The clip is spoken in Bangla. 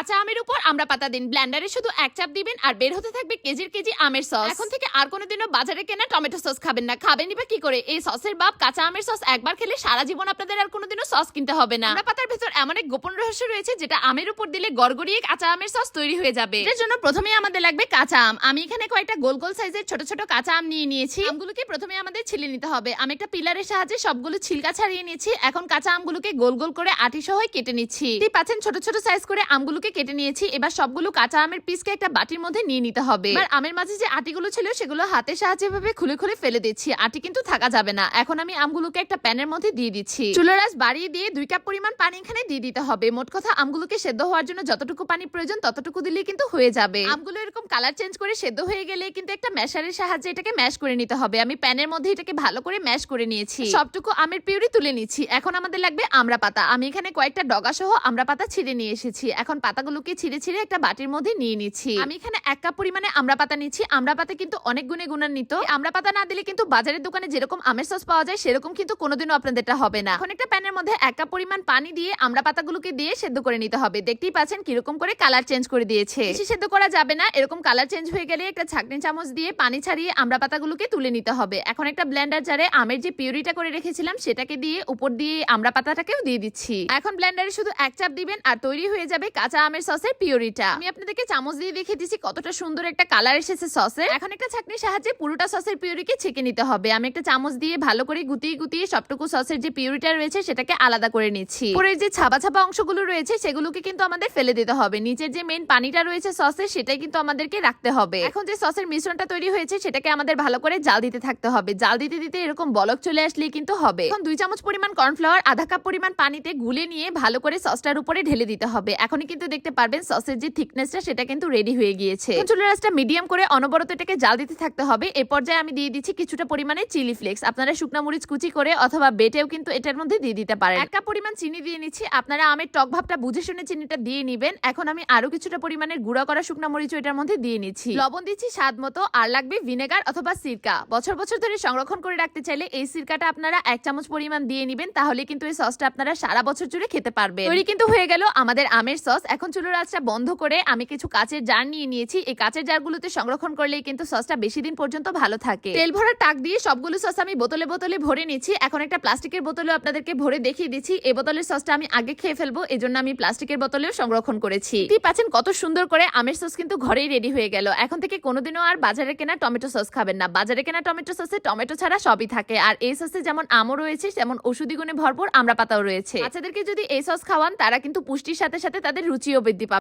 কাঁচা আমের উপর আমরা পাতা দিন। ব্লেন্ডারে শুধু এক চাপ দিবেন আর বের হতে থাকবে কেজির কেজি আমের সস। এখন থেকে আর কোনোদিনও বাজারে কেনা টমেটো সস খাবেন না। খাবেনই বা কি করে? এই সসের বাপ কাঁচা আমের সস একবার খেলে সারা জীবন আপনাদের আর কোনোদিনও সস কিনতে হবে না। আমরা পাতার ভেতর এমন এক গোপন রহস্য রয়েছে যেটা আমের উপর দিলে গড়গড়িয়ে কাঁচা আমের সস তৈরি হয়ে যাবে। এর জন্য প্রথমে আমাদের লাগবে কাঁচা আম। আমি এখানে কয়েকটা গোল গোল সাইজের ছোট ছোট কাঁচা আম নিয়ে নিয়েছি। আমগুলোকে প্রথমে আমাদের ছিলে নিতে হবে। আমি একটা পিলারের সাহায্যে সবগুলো ছিলকা ছাড়িয়ে নিয়েছি। এখন কাঁচা আমগুলোকে গোল গোল করে আটি সহ কেটে নিচ্ছি। পাচ্ছেন ছোট ছোট সাইজ করে আমগুলোকে কেটে নিয়েছি এবার সবগুলো কাঁচা আমের পিসকে একটা বাটির মধ্যে নিয়ে নিতে হবে। এবার আমের মাঝে যে আটিগুলো ছিল সেগুলো হাতের সাহায্যে ভাবে খুলে খুলে ফেলে দিচ্ছি। আটি কিন্তু থাকা যাবে না। এখন আমি আমগুলোকে একটা প্যানের মধ্যে দিয়ে দিচ্ছি। চুলোর আঁচ বাড়িয়ে দিয়ে দুই কাপ পরিমাণ পানি এখানে দিয়ে দিতে হবে। মোট কথা আমগুলোকে সেদ্ধ হওয়ার জন্য যতটুকু পানি প্রয়োজন ততটুকু দিলেই কিন্তু হয়ে যাবে। আমগুলো এরকম কালার চেঞ্জ করে সেদ্ধ হয়ে গেলে কিন্তু একটা ম্যাশারের সাহায্যে এটাকে ম্যাশ করে নিতে হবে। আমি প্যানের মধ্যে এটাকে ভালো করে ম্যাশ করে নিয়েছি। সবটুকু আমের পিউরি তুলে নিচ্ছি। এখন আমাদের লাগবে আমড়া পাতা আমি এখানে কয়েকটা ডগা সহ আমড়া পাতা ছিঁড়ে নিয়ে এসেছি। এখন পাতাগুলোকে ছিঁড়ে ছিঁড়ে একটা বাটির মধ্যে নিয়ে নিচ্ছি। আমি এখানে এক কাপ পরিমাণে আমড়া পাতা নিচ্ছি। আমড়া পাতা কিন্তু অনেক গুণে গুণান্বিত। আমড়া পাতা না দিলে কিন্তু বাজারের দোকানে যেরকম আমের সস পাওয়া যায়, সেরকম কিন্তু কোনোদিনও আপনাদেরটা হবে না। এখন একটা প্যানের মধ্যে এক কাপ পরিমাণ পানি দিয়ে আমড়া পাতাগুলোকে দিয়ে সেদ্ধ করে নিতে হবে। দেখতেই পাচ্ছেন কীরকম করে কালার চেঞ্জ করে দিয়েছে। বেশি সেদ্ধ করা যাবে না। এরকম কালার চেঞ্জ হয়ে গেলে একটা ছাকনি চামচ দিয়ে পানি ছাড়িয়ে আমড়া পাতাগুলোকে তুলে নিতে হবে। এখন একটা ব্লেন্ডার জারে আমের যে পিউরিটা করে রেখেছিলাম, সেটাকে দিয়ে উপর দিয়ে আমড়া পাতাটাকেও দিয়ে দিচ্ছি। এখন ব্লেন্ডারে শুধু এক চাপ দিবেন আর তৈরি হয়ে যাবে কাঁচা আমের সসের পিউরিটা। আমি আপনাদেরকে চামচ দিয়ে দেখে দিচ্ছি কতটা সুন্দর একটা কালার এসেছে সসের। এখন একটা ছাকনির সাহায্যে পুরোটা সসের পিউরিকে ছেঁকে নিতে হবে। আমি একটা চামচ দিয়ে ভালো করে গুতিয়ে গুতিয়ে সবটুকু সসের যে পিউরিটা রয়েছে সেটাকে আলাদা করে নিচ্ছি। পরে যে ছাবা ছাবা অংশগুলো রয়েছে সেগুলোকে কিন্তু আমাদের ফেলে দিতে হবে। নিচের যে মেন পানিটা রয়েছে সসের সেটাই কিন্তু আমাদেরকে রাখতে হবে। এখন যে সসের মিশ্রণটা তৈরি হয়েছে সেটাকে আমাদের ভালো করে জাল দিতে থাকতে হবে। জাল দিতে দিতে এরকম বলক চলে আসলেই কিন্তু হবে। এখন দুই চামচ পরিমাণ কর্নফ্লাওয়ার, আধা কাপ পরিমাণ পানিতে গুলে নিয়ে ভালো করে সসটার উপরে ঢেলে দিতে হবে। এখনই কিন্তু দেখতে পারবেন সসের যে থিকনেসটা সেটা কিন্তু রেডি হয়ে গিয়েছে। চুলের আঁচটা মিডিয়াম করে অনবরত এটাকে জাল দিতে থাকতে হবে। এ পর্যায়ে আমি দিয়ে দিচ্ছি কিছুটা পরিমাণে চিলি ফ্লেক্স আপনারা শুকনা মরিচ কুচি করে অথবা বেটেও কিন্তু এটার মধ্যে দিয়ে দিতে পারেন। এক কাপ পরিমাণ চিনি দিয়ে নিচ্ছি। আপনারা আমের টক ভাবটা বুঝে শুনে চিনিটা দিয়ে নিবেন। এখন আমি আরও কিছুটা পরিমাণের গুঁড়া করা শুকনা মরিচ এটার মধ্যে দিয়ে নিচ্ছি। লবণ দিচ্ছি স্বাদ মতো। আর লাগবে ভিনেগার অথবা সিরকা বছর বছর ধরে সংরক্ষণ করে রাখতে চাইলে এই সিরকাটা আপনারা এক চামচ পরিমাণ দিয়ে নিবেন। তাহলে কিন্তু এই সসটা আপনারা সারা বছর জুড়ে খেতে পারবেন। তৈরি কিন্তু হয়ে গেল আমাদের আমের সস। এখন চুলোর আঁচটা বন্ধ করে আমি কিছু কাচের জার নিয়ে নিয়েছি। এই কাচের জারগুলোতে সংরক্ষণ করলেই কিন্তু সসটা বেশি দিন পর্যন্ত ভালো থাকে। তেল ভরা টাক দিয়ে সবগুলো সস আমি বোতলে বোতলে ভরে নিচ্ছি। এখন একটা প্লাস্টিকের বোতলে আপনাদেরকে ভরে দেখিয়ে দিচ্ছি। এই বোতলের সসটা আমি আগে খেয়ে ফেলব, এজন্য আমি প্লাস্টিকের বোতলেও সংরক্ষণ করেছি। দেখতেই পাচ্ছেন কত সুন্দর করে আমের সস কিন্তু ঘরেই রেডি হয়ে গেল। এখন থেকে কোনোদিনও আর বাজারে কেনা টমেটো সস খাবেন না। বাজারে কেনা টমেটো সসে টমেটো ছাড়া সবই থাকে। আর এই সসে যেমন আমও রয়েছে, তেমন ওষুধি গুণে ভরপুর আমরা পাতাও রয়েছে। বাচ্চাদেরকে যদি এই সস খাওয়ান, তারা কিন্তু পুষ্টির সাথে সাথে তাদের রুচিও বৃদ্ধি পাবে